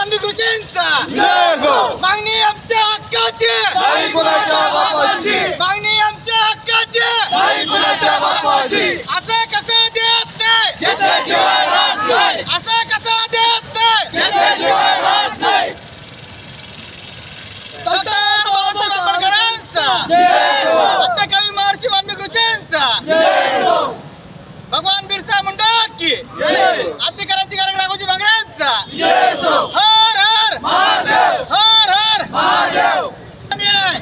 वाल्मी कृषींचा मागणी आमच्या हक्काची मागणी आमच्या हक्काची असं कसं देत नाही असं कसं देत नाही सत्यकवी महर्षी वाल्मी कृषींचा भगवान बिरसा मुंडा की आद्य क्रांतिकारक राघोजी भांगरांचा हर हर हर हर न्याय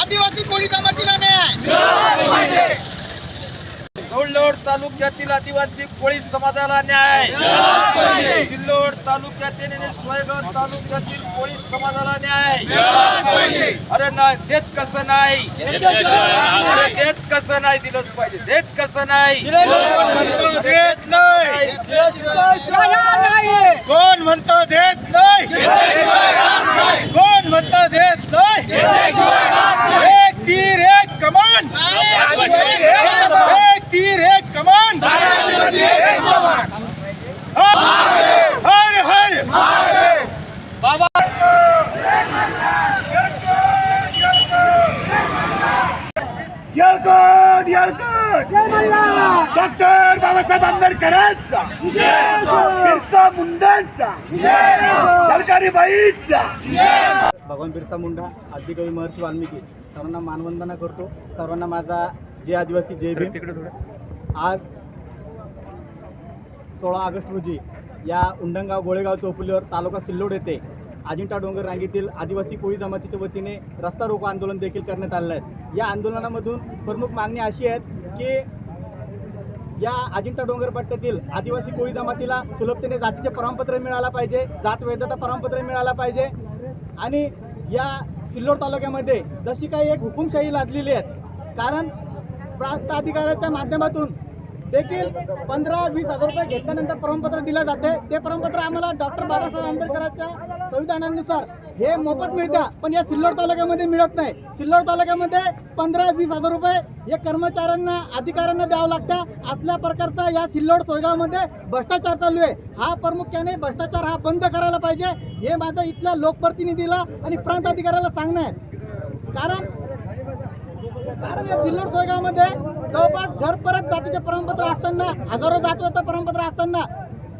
आदिवासी कोळी जमातीला न्याय सिल्लोड तालुक्यातील आदिवासी कोळी समाजाला न्याय. सिल्लोड तालुक्यातील आणि सोयगाव तालुक्यातील कोळी समाजाला न्याय. अरे नाही देत कसं नाही? देत कसं नाही? दिलंच पाहिजे. देत कसं नाही कोण म्हणतो देत नाही कोण म्हणतो देत नाही एक तीर एक कमान एक तीर एक कमान हर हर येळकोट येळकोट! डॉक्टर बाबासाहेब आंबेडकरांचा! बिरसा मुंडांचा! सरकारी बाईचा! भगवान बिरसा मुंडा आदिकवी महर्षी वाल्मिकी सर्वांना मानवंदना करतो. सर्वांना माझा जय आदिवासी जय भीम. आज सोळा ऑगस्ट रोजी या उंडणगाव गोळेगाव चौफुलीवर तालुका सिल्लोड येथे अजिंठा डोंगर रांगेतील आदिवासी कोळी जमातीच्या वतीने रस्ता रोको आंदोलन देखील करण्यात आलं आहे. या आंदोलनामधून प्रमुख मागणी अशी आहेत की या अजिंठा डोंगर पट्ट्यातील आदिवासी कोळी जमातीला सुलभतेने जातीचे प्रमाणपत्र मिळाला पाहिजे जात वैधता प्रमाणपत्र मिळाला पाहिजे आणि या सिल्लोड तालुक्यामध्ये जशी काही एक हुकुमशाही लादलेली आहे कारण प्रांत अधिकाऱ्याच्या माध्यमातून देखील पंधरा वीस हजार रुपये घेतल्यानंतर प्रमाणपत्र दिलं जाते. ते प्रमाणपत्र आम्हाला डॉक्टर बाबासाहेब आंबेडकरांच्या संविधानानुसार हे मोफत मिळत्या पण या सिल्लोड तालुक्यामध्ये मिळत नाही. सिल्लोड तालुक्यामध्ये पंधरा वीस हजार रुपये हे कर्मचाऱ्यांना अधिकाऱ्यांना द्यावं लागतं असल्या प्रकारचा या सिल्लोड सोयगावमध्ये भ्रष्टाचार चालू आहे. हा प्रामुख्याने भ्रष्टाचार हा बंद करायला पाहिजे. हे माझं इथल्या लोकप्रतिनिधीला आणि प्रांत अधिकाऱ्याला सांगणं आहे. कारण कारण या सिल्लोड सोयगावमध्ये जवळपास घर परत जातीचे प्रमाणपत्र असताना हजारो जातीचं प्रमाणपत्र असताना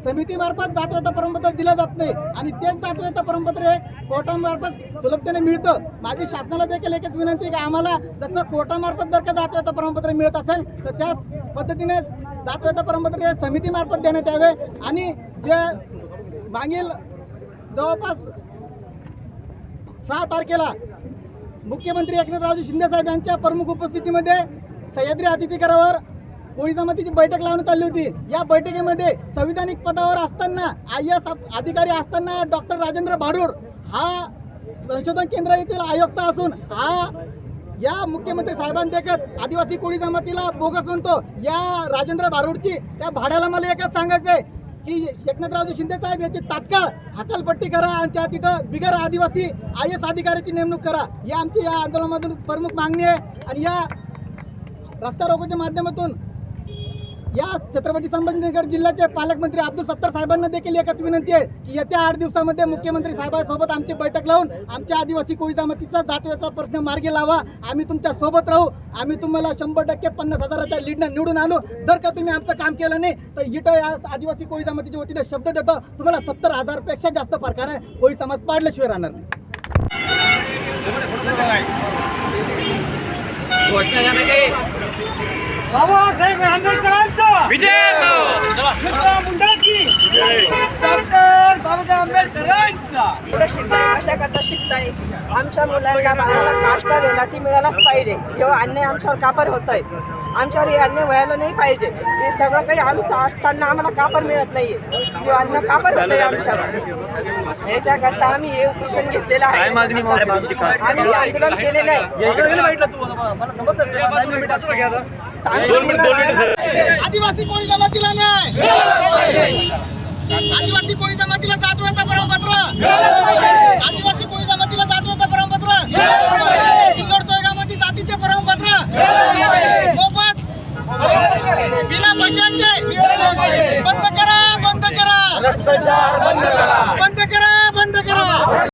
समितीमार्फत जातवेता प्रमाणपत्र दिलं जात नाही. आणि तेच जातवेता प्रमाणपत्र हे कोर्टामार्फत सुलभतेने मिळतं. माझी शासनाला देखील एकच विनंती की आम्हाला जसं कोर्टामार्फत जर का जातवेता प्रमाणपत्र मिळत असेल तर त्याच पद्धतीने जातवेता प्रमाणपत्र हे समितीमार्फत देण्यात यावे. आणि जे मागील जवळपास सहा तारखेला मुख्यमंत्री एकनाथरावजी शिंदे साहेब यांच्या प्रमुख उपस्थितीमध्ये सह्याद्री अतिथीगृहावर कोळी जमातीची बैठक लावण्यात आली होती या बैठकीमध्ये संविधानिक पदावर असताना आय एस अधिकारी असताना डॉक्टर राजेंद्र भारूड हा संशोधन केंद्र येथील आयुक्त असून हा या मुख्यमंत्री साहेबांदेखत आदिवासी कोळी जमातीला बोगस म्हणतो या राजेंद्र भारूडची त्या भाड्याला मला एकच सांगायचं आहे की एकनाथरावजी शिंदे साहेब याची तात्काळ हकालपट्टी करा आणि त्या तिथं बिगर आदिवासी आय एस अधिकाऱ्याची नेमणूक करा. ही आमची या आंदोलनामधून प्रमुख मागणी आहे आणि या रस्ता रोकोच्या माध्यमातून या छत्रपती संभाजीनगर जिल्ह्याचे पालकमंत्री अब्दुल सत्तार साहेबांना देखील एकच विनंती आहे की येत्या आठ दिवसामध्ये मुख्यमंत्री साहेबांसोबत आमची बैठक लावून आमच्या आदिवासी कोळी जमातीचा जातव्याचा प्रश्न मार्गी लावा. आम्ही तुमच्यासोबत राहू. आम्ही तुम्हाला शंभर टक्के पन्नास हजाराच्या लीडनं निवडून आणू. जर का तुम्ही आमचं काम केलं नाही तर इथं या आदिवासी कोळी जमातीच्या वतीने शब्द देतो. तुम्हाला सत्तर हजारपेक्षा जास्त प्रकारे कोळी समाज पाडल्याशिवाय राहणार नाही. बाबासाहेब आंबेडकरांचा! विजय बिरसा मुंडा की डॉक्टर बाबासाहेब आंबेडकरांचा! मुलं शिकताय कशा करता शिकताय. आमच्या मुलांना बाळाला वेलाटी मिळालाच पाहिजे. जेव्हा अन्याय आमच्यावर कापर होत आहे आमच्यावर हे अन्याय व्हायला नाही पाहिजे. हे सगळं काही आमचं असताना आम्हाला कापर मिळत नाहीये. हे अन्न कापर होत आहे आमच्यावर. याच्याकरता आम्ही हे उपोषण घेतलेलं आहे. आम्ही आंदोलन केलेलं आहे. आदिवासी कोळी जमातीला न्याय. आदिवासी कोळी जमातीला जातवेता प्रमाणपत्र